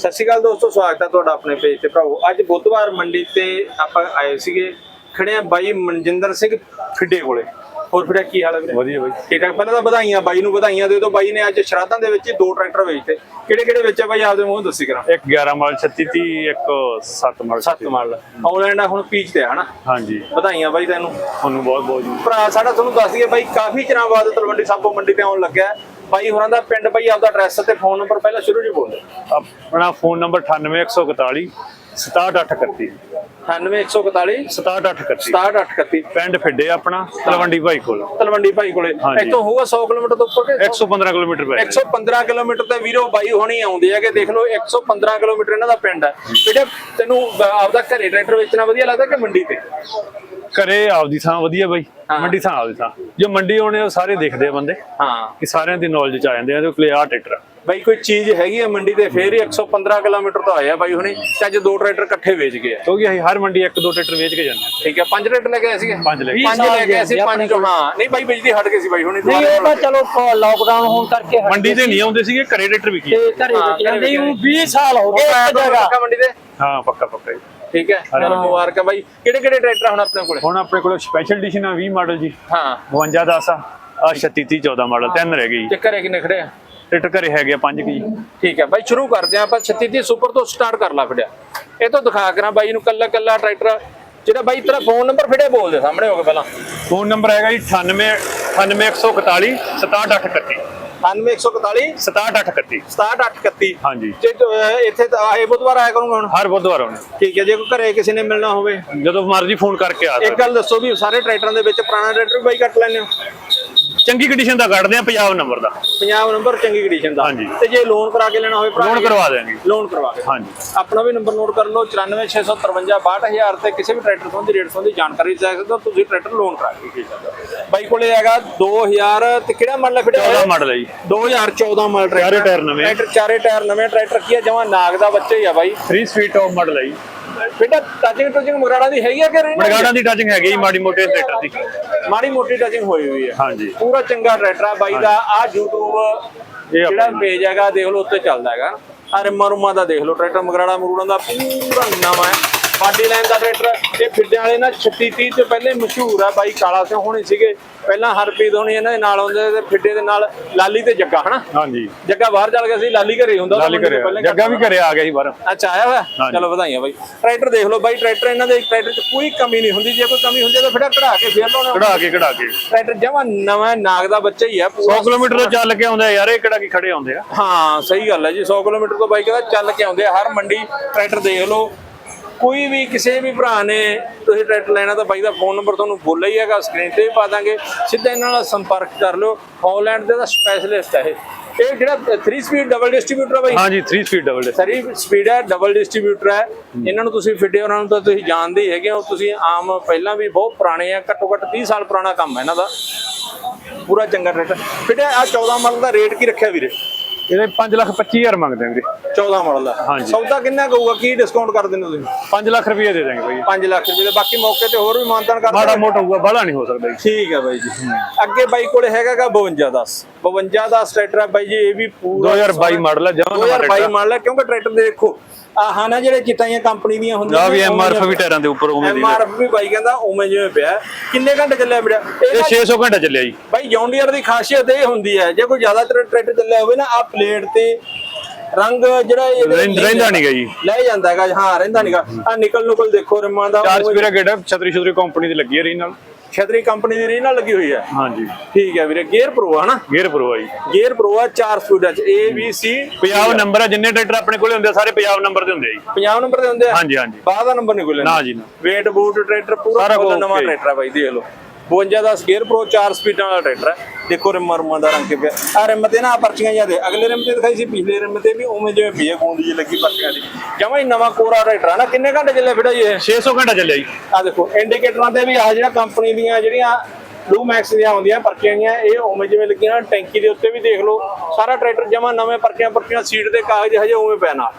ਸਤਿ ਸ਼੍ਰੀ ਅਕਾਲ ਦੋਸਤੋ ਸਵਾਗਤ ਹੈ ਤੁਹਾਡਾ ਆਪਣੇ ਪੇਜ ਤੇ। ਭਰਾਵੋ ਅੱਜ ਬੁੱਧਵਾਰ ਮੰਡੀ ਤੇ ਆਪਾਂ ਆਏ ਸੀਗੇ ਖੜੇ ਆ ਬਾਈ ਮਨਜਿੰਦਰ ਸਿੰਘ ਫਿੱਡੇ ਕੋਲੇ। ਹੋਰ ਫਿੱਡਾ ਕੀ ਹਾਲ ਹੈ ਵੀਰੇ? ਵਧੀਆ ਬਾਈ। ਠੀਕ ਠਾਕ ਪਹਿਲਾਂ ਤਾਂ ਵਧਾਈਆਂ ਬਾਈ ਨੂੰ ਵਧਾਈਆਂ ਦੇ ਦਿਓ। ਬਾਈ ਨੇ ਅੱਜ ਸ਼ਰਾਧਾਂ ਦੇ ਵਿੱਚ ਦੋ ਟਰੈਕਟਰ ਵੇਚਤੇ। ਕਿਹੜੇ ਕਿਹੜੇ ਵੇਚੇ ਬਾਈ? ਆਪਦੇ ਮੂੰਹ ਦੱਸੀ ਕਰਾਂ। ਇੱਕ 11 ਮਾਲ 36 30 ਇੱਕ 7 ਮਾਲ ਸੱਤ ਮਾਲ। ਆਨਲਾਈਨ ਹੁਣ ਪੀਚ ਤੇ ਆ ਹਨਾ? ਹਾਂਜੀ। ਵਧਾਈਆਂ ਬਾਈ ਤੈਨੂੰ। ਤੁਹਾਨੂੰ ਬਹੁਤ ਬਹੁਤ ਜੀ। ਭਰਾ ਸਾਡਾ ਤੁਹਾਨੂੰ ਦੱਸ ਦਈਏ ਬਾਈ ਕਾਫੀ ਚਿਰਾਂ ਬਾਅਦ ਤਲਵੰਡੀ ਸਾਬੋ ਮੰਡੀ ਤੇ ਆਉਣ ਲੱਗਾ। ਬਾਈ ਹੋਰਾਂ ਦਾ ਪਿੰਡ ਬਾਈ ਆਪਦਾ ਐਡਰੈਸ ਤੇ ਫੋਨ ਨੰਬਰ ਪਹਿਲਾਂ ਸ਼ੁਰੂ ਜੀ ਬੋਲ ਆਪਣਾ ਫੋਨ ਨੰਬਰ 98141 67831 98141 67831 67831 ਪਿੰਡ ਫਿੱਡੇ ਆਪਣਾ ਤਲਵੰਡੀ ਭਾਈ ਕੋਲ। ਤਲਵੰਡੀ ਭਾਈ ਕੋਲੇ। ਇੱਥੋਂ ਹੋਊਗਾ 100 ਕਿਲੋਮੀਟਰ ਤੋਂ ਉੱਪਰ ਕਿ 115 ਕਿਲੋਮੀਟਰ ਪੈ 115 ਕਿਲੋਮੀਟਰ ਤੇ ਵੀਰੋ ਬਾਈ ਹੋਣੀ ਆਉਂਦੇ ਆ ਕਿ ਦੇਖ ਲਓ 115 ਕਿਲੋਮੀਟਰ ਇਹਨਾਂ ਦਾ ਪਿੰਡ ਹੈ ਬੇਟਾ ਤੈਨੂੰ ਆਪਦਾ ਘਰੇ ਟਰੈਕਟਰ ਵੇਚਣਾ ਵਧੀਆ ਲੱਗਦਾ ਕਿ ਮੰਡੀ ਤੇ? ਘਰੇ ਆਪਦੀ ਥਾਂ ਵਧੀਆ ਬਾਈ। ਮੰਡੀ ਥਾਂ ਆਪਦੀ ਥਾਂ। ਜੋ ਮੰਡੀ ਆਉਣੇ ਉਹ ਸਾਰੇ ਦੇਖਦੇ ਆ ਬੰਦੇ ਹਾਂ। ਕਿ ਸਾਰਿਆਂ ਦੀ ਨੌਲੇਜ ਚ ਆ ਜਾਂਦੇ ਆ ਜੋ ਕਲੇ ਆ। ਟਰੈਕਟਰ ਬਾਈ ਕੋਈ ਚੀਜ਼ ਹੈਗੀ ਆ ਮੰਡੀ ਤੇ ਫੇਰ ਹੀ 115 ਕਿਲੋਮੀਟਰ ਤੋਂ ਆਏ ਆ ਬਾਈ ਹੁਣੀ ਤੇ ਅੱਜ ਦੋ ਟਰੈਕਟਰ ਇਕੱਠੇ ਵੇਚ ਗਏ ਆ। ਕਿਉਂਕਿ ਅਸੀਂ ਹਰ ਮੰਡੀ ਇੱਕ ਦੋ ਟਰੈਕਟਰ ਵੇਚ ਕੇ ਜਾਂਦੇ ਆ। ਠੀਕ ਹੈ ਪੰਜ ਟਰੈਕਟਰ ਲੈ ਕੇ ਆਏ ਸੀਗੇ? ਪੰਜ ਲੈ ਕੇ। ਪੰਜ ਲੈ ਕੇ ਆਏ ਸੀ ਪੰਜ ਚੋਂ ਹਾਂ। ਨਹੀਂ ਬਾਈ ਬਿਜਲੀ ਹਟ ਗਈ ਸੀ ਬਾਈ ਹੁਣੀ ਨਹੀਂ ਉਹ ਤਾਂ ਚਲੋ ਲਾਕਡਾਊਨ ਹੋਣ ਕਰਕੇ ਹਟ ਮੰਡੀ ਤੇ ਨਹੀਂ ਆਉਂਦੇ ਸੀਗੇ ਘਰੇ ਟਰੈਕਟਰ ਵਿਕੀ ਤੇ ਘਰੇ ਹਾਂ, ਜਾਂਦੇ ਘਰੇ ਨੂੰ 20 ਸਾਲ ਹੋ ਗਏ ਇੱਕ ਜਗ੍ਹਾ। ਪੱਕਾ ਮੰਡੀ ਤੇ? ਹਾਂ ਪੱਕਾ ਪੱਕਾ ਜੀ। ਠੀਕ ਹੈ? ਚਲੋ ਮੁਬਾਰਕਾਂ ਬਾਈ ਕਿਹੜੇ ਕਿਹੜੇ ਟਰੈਕਟਰ ਹੁਣ ਆਪਣੇ ਕੋਲੇ? ਹੁਣ ਆਪਣੇ ਕੋਲ ਸਪੈਸ਼ਲ ਐਡੀਸ਼ਨ ਆ 20 ਮਾਡਲ ਜੀ। ਹਾਂ। 52 10 ਆ ਆ 36 30 14 ਮਾਡਲ ਤਿੰਨ ਰਹਿ ਗਏ ਜੀ। ਤੇ ਘਰੇ ਕਿੰਨੇ ਖੜੇ ਆ? ਟਰੈਕਟਰ ਘਰੇ ਹੈਗੇ ਆ ਪੰਜ ਕੀ ਠੀਕ ਹੈ। ਬਾਈ ਸ਼ੁਰੂ ਕਰਦੇ ਹਾਂ ਆਪਾਂ। 36 ਦੀ ਸੁਪਰ ਤੋਂ ਸਟਾਰਟ ਕਰ ਲਾ ਫਿੜਿਆ ਇਹ ਤੋਂ ਦਿਖਾ ਕਰਾਂ ਬਾਈ ਨੂੰ ਕੱਲਾ ਕੱਲਾ ਟਰੈਕਟਰ। ਜਿਹੜਾ ਬਾਈ ਤੇਰਾ ਫੋਨ ਨੰਬਰ ਫਿੜੇ ਬੋਲ ਦੇ ਸਾਹਮਣੇ ਹੋ ਕੇ ਪਹਿਲਾਂ। ਫੋਨ ਨੰਬਰ ਹੈਗਾ ਜੀ 98 98141 67831 9141 67831 67831 ਹਾਂਜੀ। ਜੇ ਤੂੰ, ਅਹ, ਇੱਥੇ ਤਾਂ ਆਏ ਬੁੱਧਵਾਰ ਆਇਆ ਕਰੂੰਗਾ ਹੁਣ? ਹਰ ਬੁੱਧਵਾਰ ਆਉਣੇ। ਠੀਕ ਹੈ ਜੇ ਕੋਈ ਘਰੇ ਕਿਸੇ ਨੇ ਮਿਲਣਾ ਹੋਵੇ। ਜਦੋਂ ਮਰਜ਼ੀ ਫੋਨ ਕਰਕੇ ਆ ਇੱਕ ਸਕਦੇ। ਗੱਲ ਦੱਸੋ ਵੀ ਸਾਰੇ ਟਰੈਕਟਰਾਂ ਦੇ ਵਿੱਚ ਪੁਰਾਣਾ ਟਰੈਕਟਰ ਵੀ ਬਾਈ ਕੱਟ ਲੈਂਦੇ ਹੋ? ਚੰਗੀ ਕੰਡੀਸ਼ਨ ਦਾ ਕੱਢਦੇ ਆ ਪੰਜਾਬ ਨੰਬਰ ਦਾ। ਪੰਜਾਬ ਨੰਬਰ ਚੰਗੀ ਕੰਡੀਸ਼ਨ ਦਾ। ਹਾਂਜੀ। ਤੇ ਜੇ ਲੋਨ ਕਰਾ ਕੇ ਲੈਣਾ ਹੋਵੇ ਭਰਾ ਲੋਨ ਕਰਵਾ ਦਿਆਂਗੇ। ਲੋਨ ਕਰਵਾ ਕੇ ਹਾਂਜੀ। ਆਪਣਾ ਵੀ ਨੰਬਰ ਨੋਟ ਕਰ ਲਓ 94653 62000 ਤੇ ਕਿਸੇ ਵੀ ਟਰੈਕਟਰ ਸੰਬੰਧੀ ਰੇਟ ਸੰਬੰਧੀ ਜਾਣਕਾਰੀ ਲੈ ਸਕਦੇ ਹੋ ਤੁਸੀਂ ਟਰੈਕਟਰ ਲੋਨ ਕਰਾ ਕੇ। ਬਾਈ ਕੋਲੇ ਹੈਗਾ 2000 ਤੇ ਕਿਹੜਾ ਮਾਡਲ ਹੈ ਫਿਟਿਆ 14 ਮਾਡਲ ਹੈ ਜੀ। 2014 ਮਾਡਲ ਟਰੈਕਟਰ ਚਾਰੇ ਟਾਇਰ ਨਵੇਂ। ਟਰੈਕਟਰ ਚਾਰੇ ਟਾਇਰ ਨਵੇਂ ਟਰੈਕਟਰ ਕੀ ਹੈ? ਜਮਾ ਨਾਗ ਦਾ ਬੱਚਾ ਹੀ ਆ ਬਾਈ। 3 ਸਪੀਡ ਟੌਪ ਮਾਡਲ ਹੈ ਜੀ। ਬੇਟਾ ਟੱਚਿੰਗ ਟੱਚਿੰਗ ਮਗਰਾੜਾ ਦੀ ਹੈਗੀ ਆ ਕਿ ਨਹੀਂ? ਮੜਗਾੜਾਂ ਦੀ ਟਾਚਿੰਗ ਹੈਗੀ ਮਾੜੀ ਮੋਟੇ ਟਰੈਕਟਰ ਦੀ। ਮਾੜੀ ਮੋਟੀ ਟੱਚਿੰਗ ਹੋਈ ਹੋਈ ਹੈ ਹਾਂਜੀ। ਪੂਰਾ ਚੰਗਾ ਟਰੈਕਟਰ ਆ ਬਾਈ ਦਾ। ਆ YouTube ਜਿਹੜਾ ਪੇਜ ਹੈਗਾ ਦੇਖ ਲਓ ਉੱਤੇ ਚੱਲਦਾ ਹੈਗਾ। ਆ ਰਿਮਾ ਰੁਮਾ ਦਾ ਦੇਖ ਲਓ ਟਰੈਕਟਰ ਮਗਰਾੜਾ ਮਰੂੜਾਂ ਦਾ ਪੂਰਾ ਨਵਾਂ ਹੈ। ਬਾਡੀ ਲਾਈਨ ਦਾ ਟਰੈਕਟਰ ਇਹ ਫਿੱਡਿਆਂ ਵਾਲੇ ਨਾ 36 30 ਤੋਂ ਪਹਿਲੇ ਮਸ਼ਹੂਰ ਆ ਬਾਈ ਕਾਲਾ ਸਿੰਘ ਹੋਣੀ ਸੀਗੇ। ਪਹਿਲਾਂ ਹਰਪ੍ਰੀਤ ਹੋਣੀ ਇਹਨਾਂ ਦੇ ਨਾਲ ਹੁੰਦੇ ਤੇ ਫਿੱਡੇ ਦੇ ਨਾਲ ਲਾਲੀ ਤੇ ਜੱਗਾ ਹਨਾ? ਹਾਂਜੀ। ਜੱਗਾ ਬਾਹਰ ਚੱਲ ਗਿਆ ਸੀ ਲਾਲੀ ਘਰੇ ਹੁੰਦਾ ਲਾਲੀ ਪਹਿਲਾਂ ਜੱਗਾ ਵੀ ਘਰੇ ਆ ਗਿਆ ਸੀ ਬਾਹਰ। ਅੱਛਾ ਆਇਆ ਹੋਇਆ। ਚਲੋ ਵਧਾਈਆਂ ਬਾਈ। ਟਰੈਕਟਰ ਦੇਖ ਲਓ ਬਾਈ ਟਰੈਕਟਰ ਇਹਨਾਂ ਦੇ ਟਰੈਕਟਰ 'ਚ ਕੋਈ ਕਮੀ ਨਹੀਂ ਹੁੰਦੀ। ਜੇ ਕੋਈ ਕਮੀ ਹੁੰਦੀ ਤਾਂ ਫਿਰ ਕਢਾ ਕੇ ਫੇਰ ਲਾਉਣਾ। ਕਢਾ ਕੇ ਕਢਾ ਕੇ। ਟਰੈਕਟਰ ਜਮਾ ਨਵਾਂ ਨਾਗ ਦਾ ਬੱਚਾ ਹੀ ਆ 100 ਪੂਰਾ ਕਿਲੋਮੀਟਰ ਚੱਲ ਕੇ ਆਉਂਦੇ ਯਾਰ ਇਹ ਕਿਹੜਾ ਕੀ ਖੜੇ ਆਉਂਦੇ ਆ? ਹਾਂ ਸਹੀ ਗੱਲ ਹੈ ਜੀ। 100 ਕਿਲੋਮੀਟਰ ਤੋਂ ਬਾਈਕ ਦਾ ਚੱਲ ਕੇ ਆਉਂਦੇ ਆ। ਹਰ ਮੰਡੀ ਟਰੈਕਟਰ ਦੇਖ ਲਓ। ਕੋਈ ਵੀ ਕਿਸੇ ਵੀ ਭਰਾ ਨੇ ਤੁਸੀਂ ਟਰੈਕਟਰ ਲੈਣਾ ਤਾਂ ਬਾਈ ਦਾ ਫੋਨ ਨੰਬਰ ਤੁਹਾਨੂੰ ਬੋਲਿਆ ਹੀ ਹੈਗਾ ਸਕਰੀਨ ਤੇ ਵੀ ਪਾ ਦਾਂਗੇ। ਸਿੱਧਾ ਇਹਨਾਂ ਨਾਲ ਸੰਪਰਕ ਕਰ ਲਿਓ। ਹਾਲੈਂਡ ਦੇ ਦਾ ਸਪੈਸ਼ਲਿਸਟ ਹੈ ਇਹ। ਇਹ ਜਿਹੜਾ 3 ਸਪੀਡ ਡਬਲ ਡਿਸਟ੍ਰੀਬਿਊਟਰ ਆ ਬਾਈ? ਹਾਂਜੀ 3 ਸਪੀਡ ਡਬਲ ਸਰੀ ਸਪੀਡ ਹੈ ਡਬਲ ਡਿਸਟ੍ਰੀਬਿਊਟਰ ਹੈ ਇਹਨਾਂ ਨੂੰ ਤੁਸੀਂ ਫਿੱਡੇ ਉਹਨਾਂ ਨੂੰ ਤਾਂ ਤੁਸੀਂ ਜਾਣਦੇ ਹੀ ਹੈਗੇ ਹੋ। ਤੁਸੀਂ ਆਮ ਪਹਿਲਾਂ ਵੀ ਬਹੁਤ ਪੁਰਾਣੇ ਆ ਘੱਟੋ ਘੱਟ 30 ਸਾਲ ਪੁਰਾਣਾ ਕੰਮ ਹੈ ਇਹਨਾਂ ਦਾ। ਪੂਰਾ ਚੰਗਾ ਟਰੈਕਟਰ। ਫਿੱਡੇ ਆ 14 ਮਾਡਲ ਦਾ ਰੇਟ ਕੀ ਰੱਖਿਆ ਵੀਰੇ? ਇਹਦੇ 5 ਲੱਖ 25 ਹਜ਼ਾਰ ਮੰਗਦੇ ਆ ਵੀਰੇ। 14 ਮਾਡਲ ਦਾ। ਹਾਂਜੀ। ਸੌਦਾ ਕਿੰਨਾ ਕਹੂਗਾ? ਕੀ ਡਿਸਕਾਊਂਟ ਕਰ ਦਿੰਦੇ ਤੁਸੀਂ? 5 ਲੱਖ ਰੁਪਏ ਦੇ ਦਾਂਗੇ ਬਾਈ। 5 ਲੱਖ ਰੁਪਏ ਦੇ ਬਾਕੀ ਮੌਕੇ ਤੇ ਹੋਰ ਵੀ ਮਾਨਤਾਨ ਕਰ ਮਾੜਾ ਮੋਟਾ ਹੋਊਗਾ ਬਾਹਲਾ ਨਹੀਂ ਹੋ ਸਕਦਾ ਜੀ। ਠੀਕ ਹੈ ਬਾਈ ਜੀ। ਅੱਗੇ ਬਾਈ ਕੋਲੇ ਹੈਗਾਗਾ 52 10 52 ਦਾ ਟਰੈਕਟਰ ਹੈ ਬਾਈ ਜੀ ਇਹ ਵੀ ਪੂਰਾ 2022 ਮਾਡਲ ਹੈ ਜਮਾਂ ਨਵਾਂ 2022 ਮਾਡਲ ਹੈ ਕਿਉਂਕਿ ਟਰੈਕਟਰ ਦੇ ਦੇਖੋ ਆਹ ਨਾ ਜਿਹੜੇ ਚਿੱਟਾਈਆਂ ਕੰਪਨੀ ਦੀਆਂ ਹੁੰਦੀਆਂ ਆ ਵੀ ਐਮਆਰਐਫ ਵੀ ਟਾਇਰਾਂ ਦੇ ਉੱਪਰ ਉਵੇਂ ਦੀ ਐਮਆਰਐਫ ਵੀ ਬਾਈ ਕਹਿੰਦਾ ਉਵੇਂ ਜਿਵੇਂ ਪਿਆ। ਕਿੰਨੇ ਘੰਟੇ ਚੱਲਿਆ ਵੀਰਾ? ਇਹ ਇਹ ਨਾ 600 ਘੰਟਾ ਚੱਲਿਆ ਜੀ। ਬਾਈ ਜੌਂਡੀਅਰ ਦੀ ਖਾਸੀਅਤ ਇਹ ਹੁੰਦੀ ਹੈ ਜੇ ਕੋਈ ਜ਼ਿਆਦਾ ਟਰੈਕਟਰ ਚੱਲਿਆ ਹੋਵੇ ਨਾ ਆ ਪਲੇਟ ਤੇ ਰੰਗ ਜਿਹੜਾ ਇਹਦੇ ਰਹਿੰਦਾ- ਨੀਗਾ ਜੀ। ਲੈ ਜਾਂਦਾ ਹੈਗਾ ਹਾਂ ਰਹਿੰਦਾ ਨਹੀਂਗਾ ਆ ਨਿਕਲ ਨੁਕਲ ਦੇਖੋ ਰਿਮਾਂ ਦਾ ਚਾਰ ਸਪੀਰਾ ਗੇੜਾ ਛਤਰੀ ਛਤਰੀ ਕੰਪਨੀ ਦੀ ਲੱਗੀ ਹੈ ਰੀ ਨਾਲ। ਛਤਰੀ ਕੰਪਨੀ ਦੀ ਰੀਨਾ ਲੱਗੀ ਹੋਈ ਹੈ। ਹਾਂਜੀ। ਠੀਕ ਹੈ ਵੀਰੇ ਗੇਅਰ ਪ੍ਰੋ ਆ ਨਾ ਗੇਅਰ ਪ੍ਰੋ ਆ ਜੀ। ਗੇਅਰ ਪ੍ਰੋ ਆ 4 ਸਪੀਡਾਂ ਚ A B C Punjab number ਆ ਜਿੰਨੇ ਟਰੈਕਟਰ ਆਪਣੇ ਕੋਲੇ ਹੁੰਦੇ ਆ ਸਾਰੇ ਪੰਜਾਬ ਨੰਬਰ ਦੇ ਹੁੰਦੇ ਆ ਜੀ। 50 ਨੰਬਰ ਦੇ ਹੁੰਦੇ ਆ? ਹਾਂਜੀ ਹਾਂਜੀ। ਬਾਹਰ ਦਾ ਨੰਬਰ ਨਹੀਂ ਕੋਈ ਨਾ ਜੀ ਨਾ। ਵੇਟ ਬੂਟ ਟਰੈਕਟਰ ਪੂਰਾ ਨਵਾਂ। ਟਰੈਕਟਰ ਆ ਬਾਈ ਦੇਖ ਲਓ। 52 ਦਾ ਗੇਅਰ ਪ੍ਰੋ 4 ਸਪੀਡਾਂ ਵਾਲਾ ਟਰੈਕਟਰ ਹੈ ਦੇਖੋ ਰਿਮ ਰਮਾਂ ਦਾ ਰੰਗ ਪਿਆ ਆ ਰਿਮ ਤੇ ਨਾ ਪਰਚੀਆਂ ਜਿਆਦੇ ਅਗਲੇ ਰਿਮ ਤੇ ਦਿਖਾਈ ਸੀ ਪਿਛਲੇ ਰਿਮ ਤੇ ਵੀ ਉਵੇਂ ਜਿਵੇਂ ਪੀਏ ਗੂੰਦ ਜੀ ਲੱਗੀ ਪਰਚੀਆਂ ਦੀ। ਜਮਾ ਹੀ ਨਵਾਂ ਕੋਰਾ ਟਰੈਕਟਰ ਆ ਨਾ ਕਿੰਨੇ ਘੰਟੇ ਚੱਲਿਆ ਫਿੜਾ ਜੀ ਇਹ 600 ਘੰਟਾ ਚੱਲਿਆ ਜੀ। ਆ ਦੇਖੋ ਇੰਡੀਕੇਟਰਾਂ ਤੇ ਵੀ ਆ ਜਿਹੜਾ ਕੰਪਨੀ ਦੀਆਂ ਜਿਹੜੀਆਂ ਬਲੂ ਮੈਕਸ ਦੀਆਂ ਹੁੰਦੀਆਂ ਪਰਚੀਆਂ ਦੀਆਂ ਇਹ ਉਵੇਂ ਜਿਵੇਂ ਲੱਗੀਆਂ ਟੈਂਕੀ ਦੇ ਉੱਤੇ ਵੀ ਦੇਖ ਲਓ ਸਾਰਾ ਟਰੈਕਟਰ ਜਮਾ ਨਵੇਂ ਪਰਚੀਆਂ ਪਰਚੀਆਂ ਸੀਟ ਦੇ ਕਾਗਜ਼ ਹਜੇ ਉਵੇਂ ਪੈ ਨਾਲ।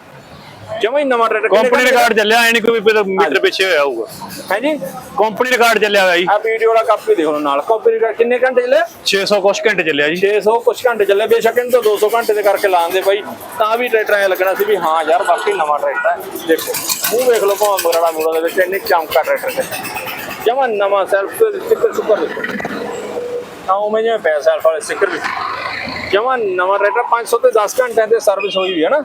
ਜਮਾ ਹੀ ਨਵਾਂ ਟਰੈਕਟਰ ਕੰਪਨੀ ਰਿਕਾਰਡ ਚੱਲਿਆ ਐ ਨਹੀਂ ਕੋਈ ਵੀ ਮੀਟਰ ਪਿੱਛੇ ਹੋਇਆ ਹੋਊਗਾ। ਹੈ ਜੀ ਕੰਪਨੀ ਰਿਕਾਰਡ ਚੱਲਿਆ ਹੋਇਆ ਜੀ। ਆ ਵੀਡੀਓ ਦਾ ਕਾਪੀ ਦੇਖੋ ਨਾਲ। ਕਾਪੀ ਰਿਕਾਰਡ ਕਿੰਨੇ ਘੰਟੇ ਚੱਲੇ? 600 ਕੁਛ ਘੰਟੇ ਚੱਲਿਆ ਜੀ। 600 ਕੁਛ ਘੰਟੇ ਚੱਲੇ। ਬੇਸ਼ੱਕ ਇਹਨੂੰ ਤਾਂ 200 ਘੰਟੇ ਦੇ ਕਰਕੇ ਲਾਉਂਦੇ ਬਾਈ। ਤਾਂ ਵੀ ਟਰੈਕਟਰ ਐ ਲੱਗਣਾ ਸੀ ਵੀ ਹਾਂ ਯਾਰ ਬਾਕੀ ਨਵਾਂ ਟਰੈਕਟਰ ਹੈ। ਦੇਖੋ ਮੂੰਹ ਵੇਖ ਲਓ ਭਾਵੇਂ ਮਗਰਾੜਾ ਮੂਰਾ ਦੇ ਵਿੱਚ ਇੰਨੀ ਚਮਕਾ ਟਰੈਕਟਰ ਹੈ ਜਮਾ ਨਵਾਂ ਸੈਲਫ ਸਟicker ਸੁਪਰ ਦੇਖੋ ਤਾਂ ਉਵੇਂ ਜਿਵੇਂ ਪੈ ਸੈਲਫ ਵਾਲੇ ਸਟicker ਵੀ ਜਮਾ ਨਵਾਂ ਟਰੈਕਟਰ 500 ਤੇ 10 ਘੰਟਿਆਂ ਤੇ ਸਰਵਿਸ ਹੋਈ ਵੀ ਹੈ ਨਾ।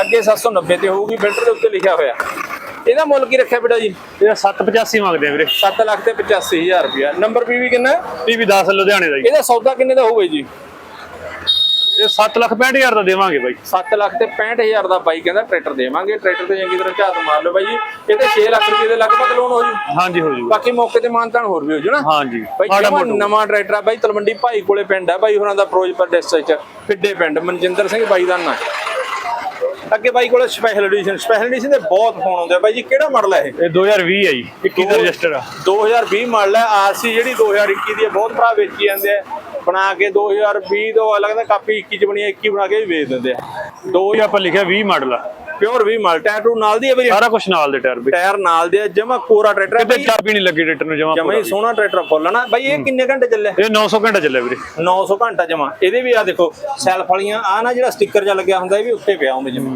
ਅੱਗੇ 790 ਤੇ ਹੋਊਗੀ ਫਿਲਟਰ ਦੇ ਉੱਤੇ ਲਿਖਿਆ ਹੋਇਆ। ਇਹਦਾ ਮੁੱਲ ਕੀ ਰੱਖਿਆ ਬੇਟਾ ਜੀ? ਇਹ 785 ਮੰਗਦੇ ਆ ਵੀਰੇ। 7 ਲੱਖ ਤੇ 85000 ਰੁਪਇਆ। ਨੰਬਰ ਪੀਵੀ ਕਿੰਨਾ? ਪੀਵੀ 10 ਲੁਧਿਆਣੇ ਦਾ ਜੀ। ਇਹਦਾ ਸੌਦਾ ਕਿੰਨੇ ਦਾ ਹੋਊਗਾ ਜੀ? ਇਹ 7 ਲੱਖ 65000 ਦਾ ਦੇਵਾਂਗੇ ਬਾਈ। 7 ਲੱਖ ਤੇ 65000 ਦਾ ਬਾਈ ਕਹਿੰਦਾ ਟਰੈਕਟਰ ਦੇਵਾਂਗੇ। ਟਰੈਕਟਰ ਤੇ ਚੰਗੀ ਤਰ੍ਹਾਂ ਝਾਤ ਮਾਰ ਲਓ ਬਾਈ ਜੀ। ਇਹਦੇ 6 ਲੱਖ ਰੁਪਏ ਦੇ ਲਗਭਗ ਲੋਨ ਹੋ ਜੂ। ਹਾਂਜੀ ਹੋ ਜੂਗਾ ਬਾਕੀ ਮੌਕੇ ਤੇ ਮਾਨਤਾਨ ਹੋਰ ਵੀ ਹੋ ਜੂ ਨਾ। ਹਾਂਜੀ ਬਾਈ ਨਵਾਂ ਟਰੈਕਟਰ ਆ ਬਾਈ ਤਲਵੰਡੀ ਭਾਈ ਕੋਲੇ ਪਿੰਡ ਆ ਬਾਈ ਹੋਰਾਂ ਦਾ ਫਿਰੋਜ਼ਪੁਰ ਡਿਸਟ੍ਰਿਕਟ ਫਿੱਡੇ ਪਿੰਡ ਮਨਜਿੰਦਰ ਸਿੰਘ ਬਾਈ ਦਾ ਨਾਂ। ਅੱਗੇ ਬਾਈ ਕੋਲੇ ਸਪੈਸ਼ਲ ਐਡੀਸ਼ਨ ਸਪੈਸ਼ਲ ਐਡੀਸ਼ਨ ਦੇ ਬਹੁਤ ਫੋਨ ਆਉਂਦੇ ਆ। ਬਾਈ ਜੀ ਕਿਹੜਾ ਮਾਡਲ ਹੈ ਇਹ? ਇਹ 2020 ਹੈ ਜੀ 21 ਦਾ ਰਜਿਸਟਰ ਆ। 2020 ਮਾਡਲ ਹੈ ਆਰਸੀ ਜਿਹੜੀ 2021 ਦੀ ਹੈ ਬਹੁਤ ਭਰਾ ਵੇਚੀ ਜਾਂਦੇ ਆ। ਬਣਾ ਕੇ 2020 ਤੋਂ ਲੱਗਦਾ ਕਾਪੀ 21 ਚ ਬਣੀ ਹੈ 21 ਬਣਾ ਕੇ ਵੀ ਵੇਚ ਦਿੰਦੇ ਆ। ਦੋ ਇਹ ਆਪਾਂ ਲਿਖਿਆ 20 ਮਾਡਲ ਆ। ਪਿਓਰ 20 ਮਾਡਲ ਟੈਟੂ ਨਾਲ ਦੀ ਹੈ ਵੀਰੇ? ਸਾਰਾ ਕੁਝ ਨਾਲ ਦੇ ਟਾਇਰ ਵੀ। ਟਾਇਰ ਨਾਲ ਦੇ ਜਮਾ ਕੋਰਾ ਟਰੈਕਟਰ ਹੈ ਕਿਤੇ ਬਾਈ ਚਾਬੀ ਨਹੀਂ ਲੱਗੀ ਟਰੈਕਟਰ ਨੂੰ ਜਮਾ ਜਮਾ ਹੀ ਸੋਹਣਾ ਟਰੈਕਟਰ ਫੁੱਲ ਨਾ ਬਾਈ ਇਹ ਕਿੰਨੇ ਘੰਟੇ ਚੱਲੇ ਇਹ 900 ਘੰਟਾ ਚੱਲਿਆ ਵੀਰੇ। 900 ਘੰਟਾ ਜਮਾ। ਇਹਦੇ ਵੀ ਆ ਦੇਖੋ ਸੈਲਫ ਵਾਲੀਆਂ ਆ ਨਾ ਜਿਹੜਾ ਸਟicker ਜਿਹਾ ਲੱਗਿਆ ਹੁੰਦਾ ਇਹ ਵੀ ਉੱਤੇ ਪਿਆ ਉਵੇਂ ਜਿਵੇਂ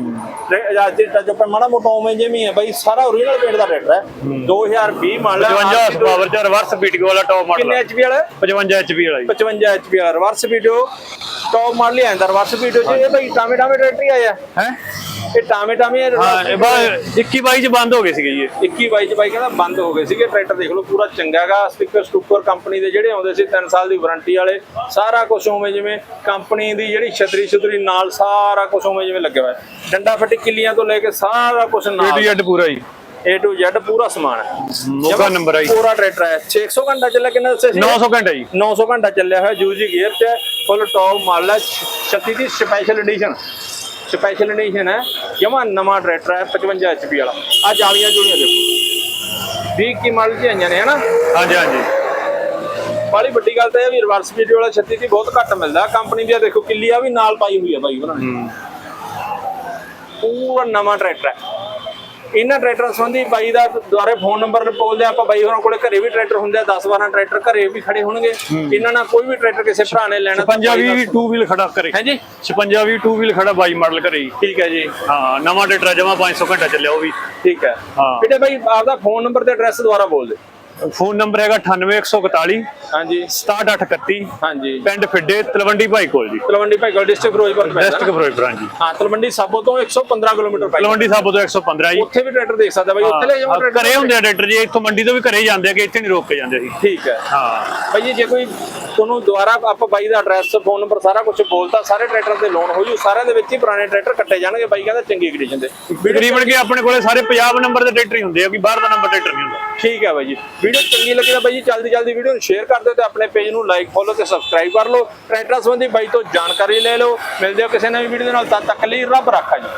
ਟੱਚ ਉੱਪਰ ਮਾੜਾ ਮੋਟਾ ਉਵੇਂ ਜਿਵੇਂ ਹੀ ਬਾਈ ਸਾਰਾ ਓਰੀਜਨਲ ਪੇਂਟ ਦਾ ਟਰੈਕਟਰ ਹੈ। 2020 ਮਾਡਲ ਹੈ 55 ਹਾਰਸ ਪਾਵਰ ਚ ਰਿਵਰਸ ਬੀਟਿੰਗ ਵਾਲਾ ਟੌਪ ਮਾਡਲ ਕਿੰਨੇ ਐਚਪੀ ਵਾਲਾ? 55 ਐਚਪੀ ਵਾਲਾ ਜੀ। 55 ਐਚਪੀ ਵਾਲਾ ਰਿਵਰਸ ਵੀਡੀਓ ਟੌਪ ਮਾਡਲ ਹੀ ਆਂਦਾ ਰਿਵਰਸ ਵੀਡੀਓ ਚ ਇਹ ਬਾਈ ਟਾਮੇ ਟਾਮੇ ਟਰੈਕਟਰ ਹੀ ਆਇਆ। ਹੈ? ਇਹ ਟਾਮੇ ਟਾਮੇ ਹਾਂ ਇਹ ਬਾ 21 22 ਚ ਬੰਦ ਹੋ ਗਏ ਸੀਗੇ ਜੀ ਇਹ। 21 22 ਚ ਬਾਈ ਕਹਿੰਦਾ ਬੰਦ ਹੋ ਗਏ ਸੀਗੇ ਟਰੈਕਟਰ ਦੇਖ ਲਓ ਪੂਰਾ ਚੰਗਾ ਹੈਗਾ ਸਟicker ਸਟੂਕਰ ਕੰਪਨੀ ਦੇ ਜਿਹੜੇ ਆਉਂਦੇ ਸੀ 3 ਸਾਲ ਦੀ ਵਾਰੰਟੀ ਵਾਲੇ ਸਾਰਾ ਕੁਝ ਉਵੇਂ ਜਿਵੇਂ ਕੰਪਨੀ ਦੀ ਜਿਹੜੀ ਛਤਰੀ ਛਤਰੀ ਨਾਲ ਸਾਰਾ ਕੁਝ ਉਵੇਂ ਜਿਵੇਂ ਲੱਗਿਆ ਹੋਇਆ। ਹੈ। ਡੰਡਾ ਫੱਟੀ ਕਿੱਲੀਆਂ ਤੋਂ ਲੈ ਕੇ ਸਾਰਾ ਕੁਝ A to ਨਾਲ Z ਪੂਰਾ ਜੀ A to Z ਪੂਰਾ ਸਮਾਨ ਹੈ। ਮੋਗਾ ਨੰਬਰ ਆ ਜੀ। ਪੂਰਾ ਟਰੈਕਟਰ ਹੈ। 600 ਘੰਟਾ ਚੱਲਿਆ ਕਿੰਨਾ ਦੱਸਿਆ ਸੀ? 900 ਘੰਟਾ ਜੀ। 900 ਘੰਟਾ ਚੱਲਿਆ ਹੋਇਆ ਯੂਜੀ ਗੇਅਰ ਤੇ ਫੁੱਲ ਟੌਪ ਮਾਡਲ ਹੈ 36 ਦੀ ਸਪੈਸ਼ਲ ਐਡੀਸ਼ਨ ਸਪੈਸ਼ਲ ਐਡੀਸ਼ਨ ਹੈ ਜਮਾ ਨਵਾਂ ਟਰੈਕਟਰ ਹੈ 55 ਐਚਪੀ ਵਾਲਾ। ਆ ਜਾਲੀਆਂ ਜੁੜੀਆਂ ਦੇਖੋ। 20 ਕੀ ਮਾਡਲ ਚ ਆਈਆਂ ਨੇ ਹਨਾ ਹਾਂਜੀ ਹਾਂਜੀ। ਬਾਲੀ ਵੱਡੀ ਗੱਲ ਤਾਂ ਇਹ ਵੀ ਰਿਵਰਸ ਵੀਡੀਓ ਵਾਲਾ 36 ਦੀ ਬਹੁਤ ਘੱਟ ਮਿਲਦਾ। ਕੰਪਨੀ ਦੀ ਆ ਦੇਖੋ ਕਿੱਲੀ ਆ ਵੀ ਨਾਲ ਪਾਈ ਹੋਈ ਆ ਬਾਈ ਉਹਨਾਂ ਨੇ ਪੂਰਾ ਨਵਾਂ ਟਰੈਕਟਰ ਹੈ ਇਹਨਾਂ ਟਰੈਕਟਰਾਂ ਸੰਬੰਧੀ ਬਾਈ ਦਾ ਦੁਆਰੇ ਫੋਨ ਨੰਬਰ ਬੋਲਦੇ ਆਪਾਂ ਬਾਈ ਹੋਰਾਂ ਕੋਲੇ ਘਰੇ ਵੀ ਟਰੈਕਟਰ ਹੁੰਦੇ ਆ 10 12 ਟਰੈਕਟਰ ਘਰੇ ਵੀ ਖੜੇ ਹੋਣਗੇ। ਇਹਨਾਂ ਨਾਲ ਕੋਈ ਵੀ ਟਰੈਕਟਰ ਕਿਸੇ ਭਰਾ ਨੇ ਲੈਣਾ ਤਾਂ 56 ਬਾਈ 20 ਦਾ- ਟੂ ਵੀਲ ਖੜਾ ਕਰੇ। ਹੈਂ ਜੀ? 56 20 ਟੂ ਵੀਲ ਖੜਾ 22 ਮਾਡਲ ਕਰੇ। ਠੀਕ ਹੈ ਜੀ। ਹਾਂ ਨਵਾਂ ਟਰੈਕਟਰ ਜਮਾ 500 ਘੰਟਾ ਚੱਲਿਆ ਉਹ ਵੀ। ਠੀਕ ਹੈ। ਹਾਂ। ਬੇਟੇ ਬਾਈ ਆਪਦਾ ਫੋਨ ਨੰਬਰ ਤੇ ਐਡਰੈਸ ਦੁਆਰਾ ਬੋਲ ਦੇ। ਫੋਨ ਨੰਬਰ ਹੈਗਾ 98141 ਹਾਂਜੀ। 67831 ਹਾਂਜੀ। ਪਿੰਡ ਫਿੱਡੇ ਤਲਵੰਡੀ ਭਾਈ ਕੋਲ ਜੀ। ਤਲਵੰਡੀ ਭਾਈ ਕੋਲ ਡਿਸਟ੍ਰਿਕਟ ਫਿਰੋਜ਼ਪੁਰ ਪੈਂਦਾ। ਡਿਸਟ੍ਰਿਕਟ? ਫਿਰੋਜ਼ਪੁਰ ਹਾਂਜੀ। ਹਾਂ ਤਲਵੰਡੀ ਸਾਬੋ ਤੋਂ 115 ਕਿਲੋਮੀਟਰ ਪੈਂਦਾ। ਤਲਵੰਡੀ ਸਾਬੋ ਤੋਂ 115 ਜੀ। ਉੱਥੇ ਵੀ ਟਰੈਕਟਰ ਦੇਖ ਸਕਦਾ ਬਾਈ ਉੱਥੇ ਲੈ ਜਾਓ ਟਰੈਕਟਰ। ਘਰੇ ਹੁੰਦੇ ਆ ਟਰੈਕਟਰ ਜੀ ਇੱਥੋਂ ਮੰਡੀ ਤੋਂ ਵੀ ਘਰੇ ਜਾਂਦੇ ਆ ਕਿ ਇੱਥੇ ਨਹੀਂ ਰੋਕ ਕੇ ਜਾਂਦੇ ਸੀ ਠੀਕ ਹੈ। ਹਾਂ। ਭਾਈ ਜੀ ਜੇ ਕੋਈ ਤੁਹਾਨੂੰ ਦੁਬਾਰਾ ਆਪਾਂ ਬਾਈ ਦਾ ਐਡਰੈਸ ਫੋਨ ਨੰਬਰ ਸਾਰਾ ਕੁਝ ਬੋਲਤਾ ਸਾਰੇ ਟਰੈਕਟਰ ਤੇ ਲੋਨ ਹੋ ਜੂ ਸਾਰਿਆਂ ਦੇ ਵਿੱਚ ਹੀ ਪੁਰਾਣੇ ਟਰੈਕਟਰ ਕੱਟੇ ਜਾਣਗੇ ਬਾਈ ਕਹਿੰਦਾ ਚੰਗੀ ਕੰਡੀਸ਼ਨ ਦੇ। ਤਕਰੀਬਨ ਕਿ ਆਪਣੇ ਕੋਲੇ ਸਾਰੇ 50 ਨੰਬਰ ਦੇ ਟਰੈਕਟਰ ਹੀ ਹੁੰਦੇ ਆ ਕਿ ਬਾਹਰ ਦਾ ਨੰਬਰ ਟਰੈਕਟਰ ਨਹੀਂ ਹੁੰਦਾ। ਠੀਕ ਹੈ ਬਾਈ ਜੀ। ਵੀਡੀਓ ਚੰਗੀ ਲੱਗੀ ਤਾਂ ਬਾਈ ਜੀ ਜਲਦੀ ਜਲਦੀ ਵੀਡੀਓ ਨੂੰ ਸ਼ੇਅਰ ਕਰ ਦਿਓ ਤੇ ਆਪਣੇ ਪੇਜ ਨੂੰ ਲਾਈਕ ਫੋਲੋ ਤੇ ਸਬਸਕ੍ਰਾਈਬ ਕਰ ਲਓ। ਟਰੈਕਟਰ ਸੰਬੰਧੀ ਬਾਈ ਤੋਂ ਜਾਣਕਾਰੀ ਲੈ ਲਓ। ਮਿਲਦੇ ਹੋ ਕਿਸੇ ਨਵੀਂ ਵੀਡੀਓ ਦੇ ਨਾਲ ਤਦ ਤੱਕ ਲਈ ਰੱਬ ਰਾਖਾ ਜੀ।